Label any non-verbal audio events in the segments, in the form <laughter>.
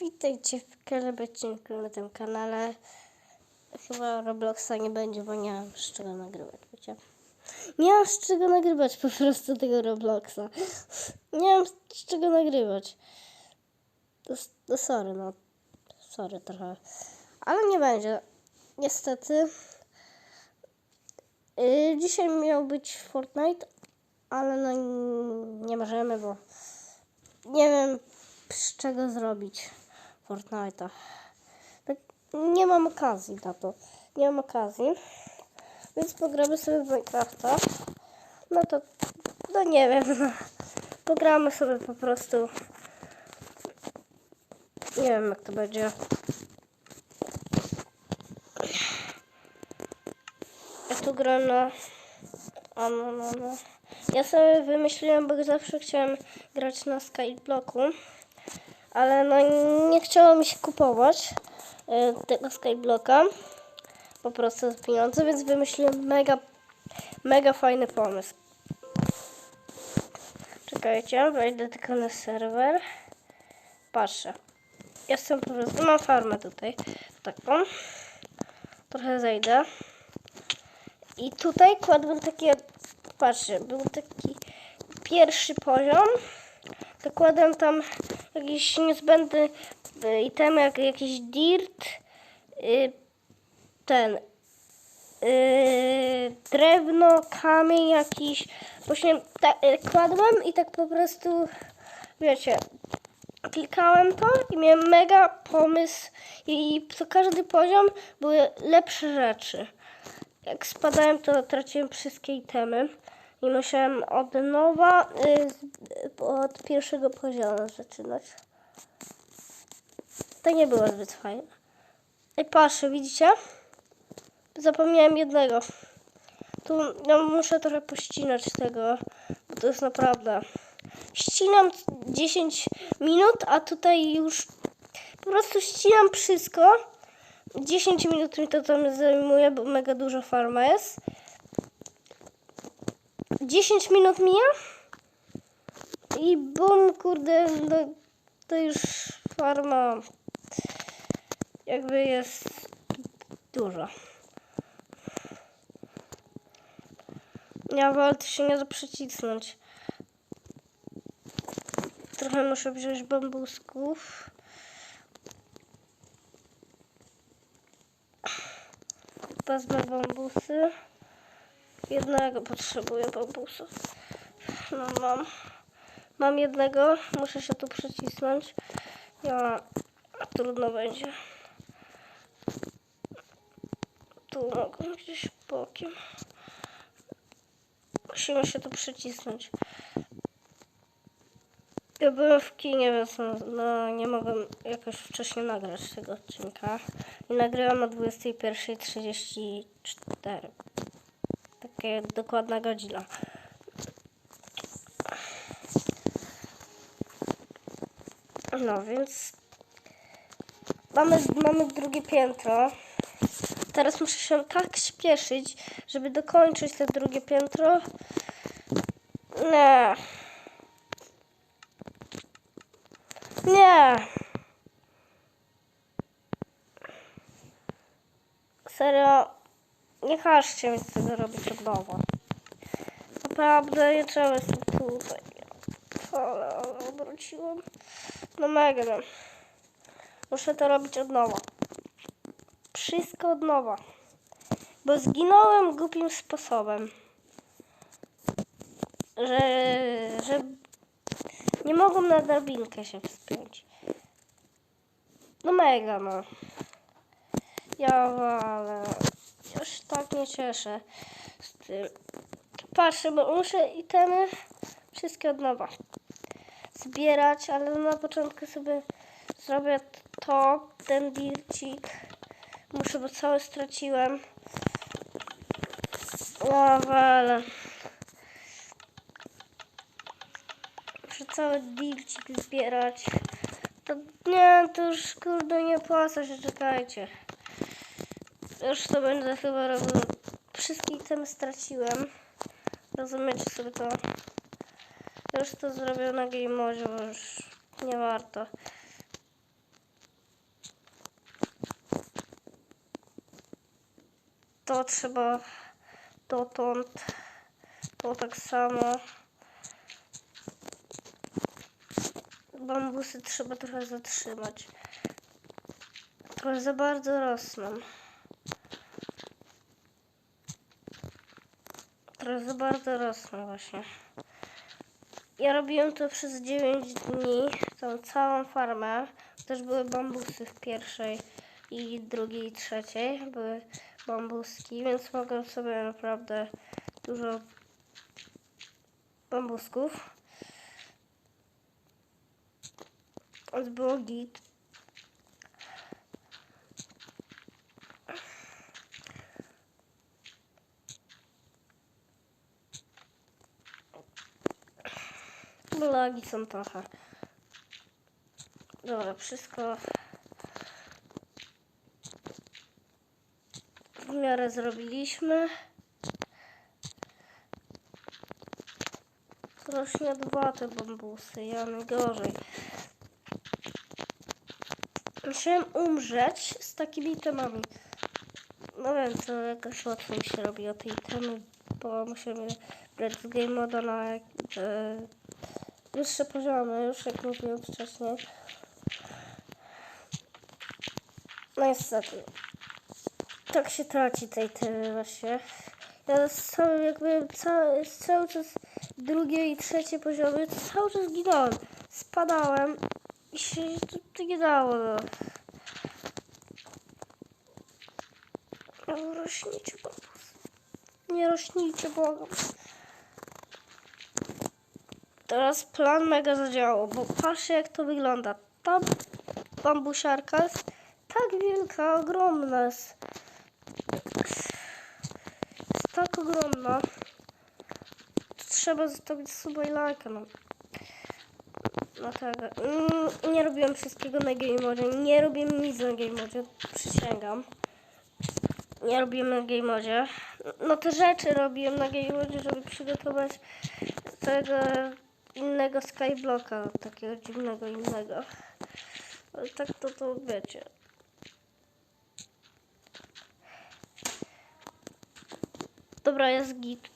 Witajcie w kolejnym odcinku na tym kanale. Chyba Robloxa nie będzie, bo nie mam z czego nagrywać, wiecie? Nie mam z czego nagrywać po prostu tego Robloxa. Nie mam z czego nagrywać. To, to sorry, no. Sorry trochę. Ale nie będzie. Niestety. Yy, dzisiaj miał być Fortnite, ale no nie możemy, bo nie wiem z czego zrobić Fortnite'a. Tak, nie mam okazji na to. Nie mam okazji. Więc pogramy sobie w Minecrafta. No to, no nie wiem. No. <laughs> Pogramy sobie po prostu. Nie wiem jak to będzie. Ja tu gram na... A no, no, no. Ja sobie wymyśliłem, bo zawsze chciałem grać na Skyblocku, ale no nie chciało mi się kupować y, tego Skyblocka po prostu za pieniądze, więc wymyśliłem mega, mega fajny pomysł. Czekajcie, wejdę tylko na serwer. Patrzę. Jestem po prostu, mam farmę tutaj, taką. Trochę zejdę. I tutaj kładłem takie, patrzcie, był taki pierwszy poziom. Dokładam tam jakieś niezbędne y, itemy, jak jakiś dirt, y, ten, y, drewno, kamień jakiś. Właśnie tak, kładłem i tak po prostu, wiecie, klikałem to i miałem mega pomysł i co każdy poziom były lepsze rzeczy. Jak spadałem, to traciłem wszystkie itemy i musiałem od nowa, y, od pierwszego poziomu zaczynać. To nie było zbyt fajne. I patrzę, widzicie? Zapomniałem jednego. Tu ja muszę trochę pościnać tego, bo to jest naprawdę... Ścinam 10 minut, a tutaj już po prostu ścinam wszystko. 10 minut mi to tam zajmuje, bo mega duża farma jest. 10 minut mija i bum, kurde, no, to już farma jakby jest duża. Ja to się nie da przycisnąć. Trochę muszę wziąć bambusków. Wezmę bambusy. Jednego potrzebuję bambusu. No mam. Mam jednego. Muszę się tu przycisnąć. Ja trudno będzie. Tu mogę gdzieś bokiem. Musimy się tu przycisnąć. Ja byłem w kinie, więc no, no, nie mogłem jakoś wcześniej nagrać tego odcinka. I nagrywam o 21.34. Takie dokładna godzina. No więc mamy, mamy drugie piętro. Teraz muszę się tak śpieszyć, żeby dokończyć to drugie piętro. Nie. Nie. Serio, nie każcie mi tego robić od nowa. Naprawdę, nie trzeba jest tutaj. Ale obróciłam. No mega. Muszę to robić od nowa. Wszystko od nowa. Bo zginąłem głupim sposobem. Że, że nie mogłem na drabinkę się wspiąć. No mega, no. Ja ale tak nie cieszę z tym. Patrzę, bo muszę itemy wszystkie od nowa zbierać, ale na początku sobie zrobię to, ten dircik. Muszę, bo cały straciłem. No, ale muszę cały dircik zbierać. To nie, to już kurde nie opłaca się, czekajcie. Już to będę chyba robił. Wszystkie tym straciłem. Rozumiecie sobie to? Już to zrobię na game bo już nie warto. To trzeba dotąd. To tak samo. Bambusy trzeba trochę zatrzymać. Trochę za bardzo rosną. Trochę za bardzo rosną właśnie. Ja robiłem to przez 9 dni, tą całą farmę. Też były bambusy w pierwszej i drugiej i trzeciej. Były bambuski, więc mogłem sobie naprawdę dużo bambusków. Więc było git. Lagi są trochę. Dobra, wszystko w miarę zrobiliśmy. Strasznie dwa te bambusy, ja najgorzej. Musiałem umrzeć z takimi temami. No wiem, to jakoś łatwiej się robi o tej temy, bo musimy brać z game moda na e, wyższe poziomy, już jak mówiłem wcześniej. No niestety. Tak się traci tej temy właśnie. Ja całym jakby cały, cały czas drugie i trzecie poziomy cały czas ginąłem. Spadałem i się to, to nie dało. No. No, rośnijcie bambus. Nie rośnijcie, błagam. Teraz plan mega zadziałał, bo patrzcie jak to wygląda. Ta bambusiarka jest tak wielka, ogromna jest. Jest tak ogromna. Trzeba zostawić suba i lajka, no. No tak. Nie robiłem wszystkiego na game modzie. Nie robiłem nic na game modzie. Przysięgam. Nie robiłem na game modzie. No te rzeczy robiłem na game modzie, żeby przygotować tego innego skyblocka. Takiego dziwnego innego. Ale tak to to wiecie. Dobra, jest git.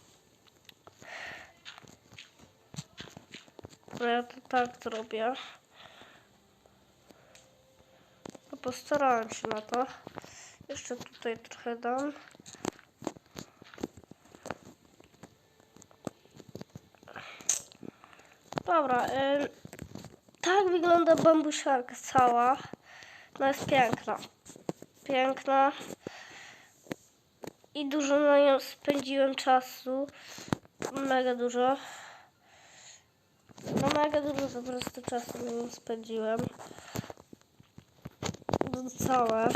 Dobra, ja to tak zrobię. No postarałem się na to. Jeszcze tutaj trochę dam. Dobra, ym, tak wygląda bambusiarka cała. No jest piękna. Piękna. I dużo na nią spędziłem czasu. Mega dużo. No mega dużo po prostu czasu na nią spędziłem. No całe.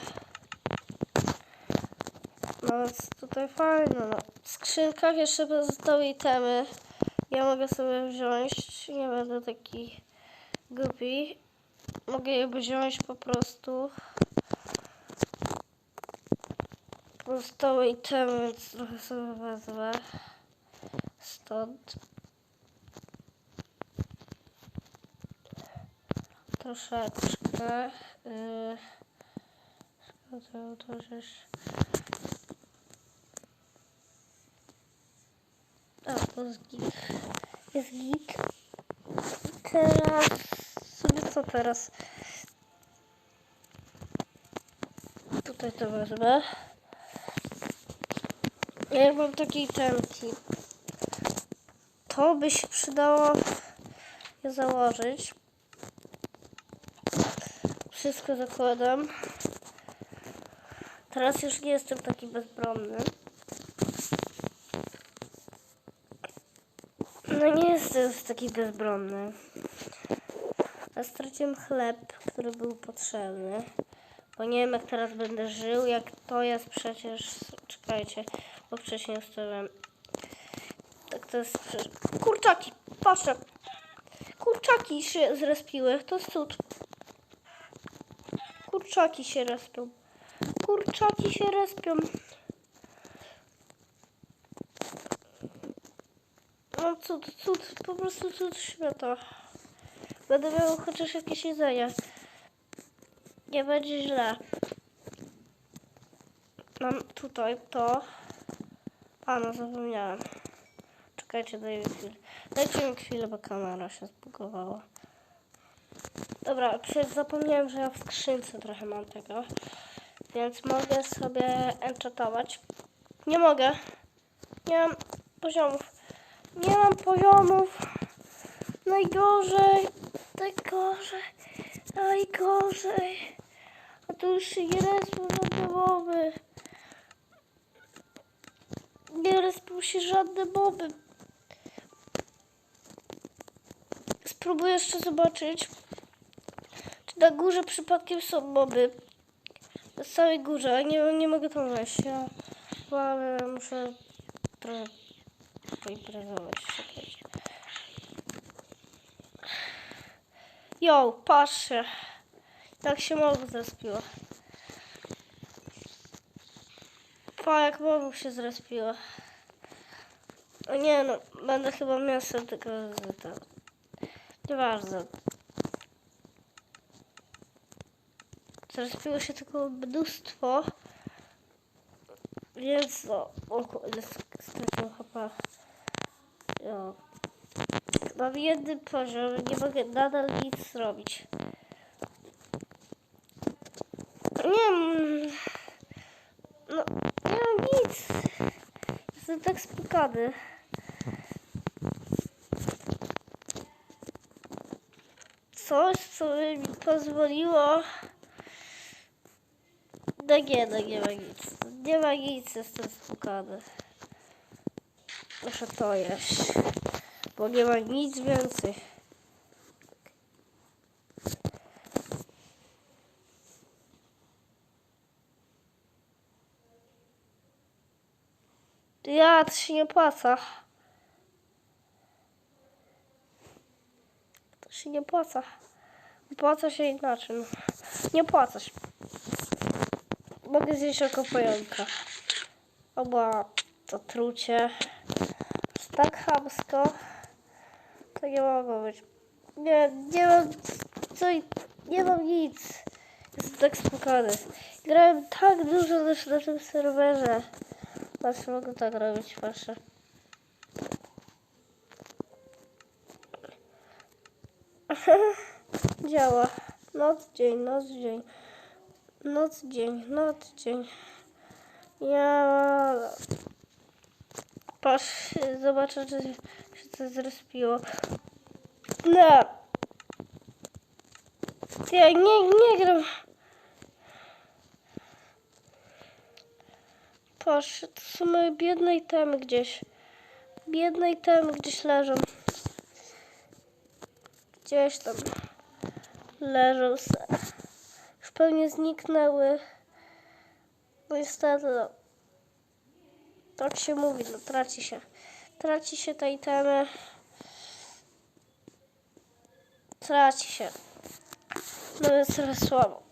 No jest tutaj fajne. No. W skrzynkach jeszcze pozostały itemy. Ja mogę sobie wziąć. Nie będę taki głupi. Mogę je wziąć po prostu. Pozostałe itemy, więc trochę sobie wezmę. Stąd. Troszeczkę. Yy, to, to. A, to jest git. Jest git. Teraz... Sobie co teraz? Tutaj to wezmę. Ja mam takiej temki. To by się przydało je założyć. Wszystko zakładam. Teraz już nie jestem taki bezbronny. Jestem już taki bezbronny. Ja straciłem chleb, który był potrzebny. Bo nie wiem jak teraz będę żył, jak to jest przecież... Czekajcie, bo wcześniej ustawiłem. Tak to jest przecież... Kurczaki! Patrzę! Kurczaki się zrespiły, to jest cud. Kurczaki się respią. Kurczaki się respią. No cud, cud, po prostu cud świata. Będę miał chociaż jakieś jedzenie. Nie będzie źle. mam tutaj to. A, no zapomniałem. Czekajcie, daj mi chwilę. Dajcie mi chwilę, bo kamera się zbugowała. Dobra, zapomniałem, że ja w skrzynce trochę mam tego. Więc mogę sobie enchatować. Nie mogę. Nie mam poziomów. Nie mam poziomów. Najgorzej. Najgorzej. Najgorzej. A tu już nie respią żadne moby. Nie respią się żadne moby. Spróbuję jeszcze zobaczyć, czy na górze przypadkiem są moby. Na samej górze, nie, nie mogę tam wejść. Ja ale muszę trochę poimprezować. Czekajcie. Jo, patrzcie. Jak się mobu zrespiło. Pa, jak mobu się zrespiło. O nie no, będę chyba mięsem tego z tego. Nieważne. Zrespiło się tylko mnóstwo. Więc no, o kurde, straciłem HP. Jo. Mam jeden poziom, nie mogę nadal nic zrobić. Nie wiem. No, nie mam nic. Jestem tak spukany. Coś, co by mi pozwoliło... No nie, no nie ma nic. Nie ma nic, jestem spukany. Muszę to jeść. Bo nie ma nic więcej. Ja, to się nie opłaca. To się nie opłaca. Opłaca się inaczej. Nie opłaca się. Mogę zjeść pająka. Oba to trucie. Jest tak chamsko. To nie mogło być. Nie, nie mam co, nie mam nic. Jestem tak spokojny. Grałem tak dużo też na tym serwerze. Patrz, mogę tak robić, proszę. <laughs> Działa. Noc, dzień, noc, dzień. Noc, dzień, noc, dzień. Ja... Patrz, zobaczę, czy się coś zrespiło. No. Ja nie, nie gram. Patrz, to są moje biedne itemy gdzieś. Biedne itemy gdzieś leżą. Gdzieś tam leżą se. Już pewnie zniknęły. Niestety, no. Tak się mówi, no traci się. Traci się te itemy. Traci się. No więc trochę słabo.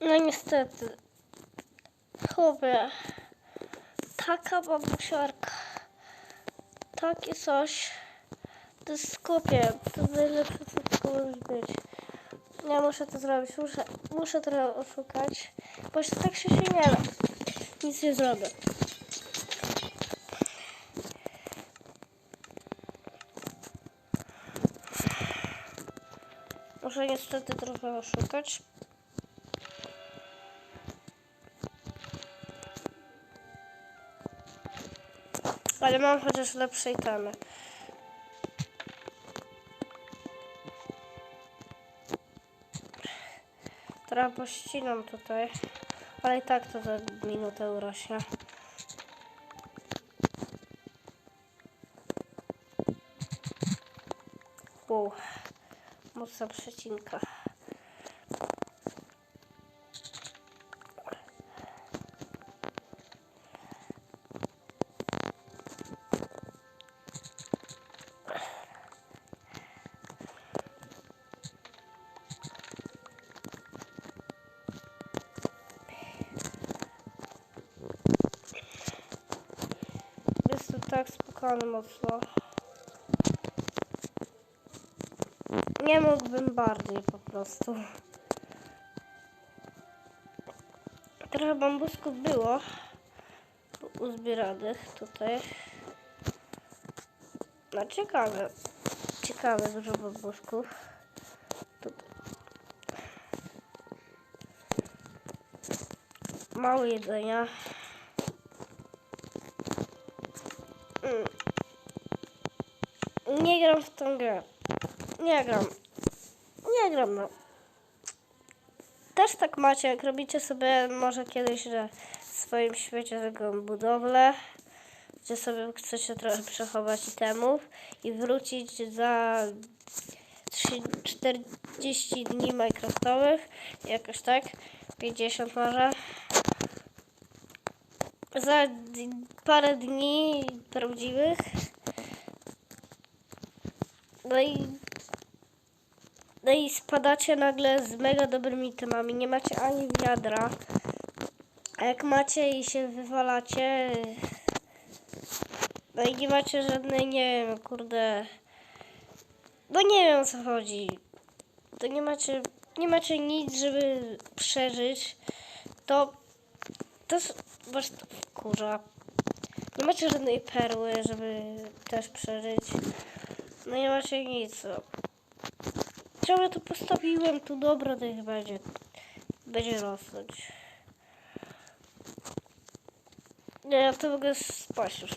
No niestety. Chłopie. Taka babusiarka. Takie coś. To jest skopie. To jest najlepsze, co tylko może być. Ja muszę to zrobić. Muszę, muszę trochę oszukać. Bo już tak się nie da. Nic nie zrobię. Muszę niestety trochę oszukać. Ale mam chociaż lepsze itemy. Trochę pościnam tutaj. Ale i tak to za minutę urośnie. Wow. Mocna przecinka. Mocno. Nie mógłbym bardziej po prostu. Trochę bambusków było uzbieranych tutaj. No ciekawe. Ciekawe, dużo bambusków. Mało jedzenia. Nie gram w tą grę. Nie gram. Nie gram, no. Też tak macie, jak robicie sobie może kiedyś że w swoim świecie taką budowlę, gdzie sobie chcecie trochę przechować itemów i wrócić za trzy- 40 dni Minecraftowych, jakoś tak, 50 może. Za parę dni prawdziwych. No i no i spadacie nagle z mega dobrymi temami. Nie macie ani wiadra. A jak macie i się wywalacie. No i nie macie żadnej, nie wiem, kurde. No nie wiem o co chodzi. To nie macie, nie macie nic, żeby przeżyć. To też was to wkurza. Nie macie żadnej perły, żeby też przeżyć. No nie macie nic. No. Czemu ja to postawiłem tu dobro, to ich będzie. Będzie rosnąć. Nie, ja to mogę spać już.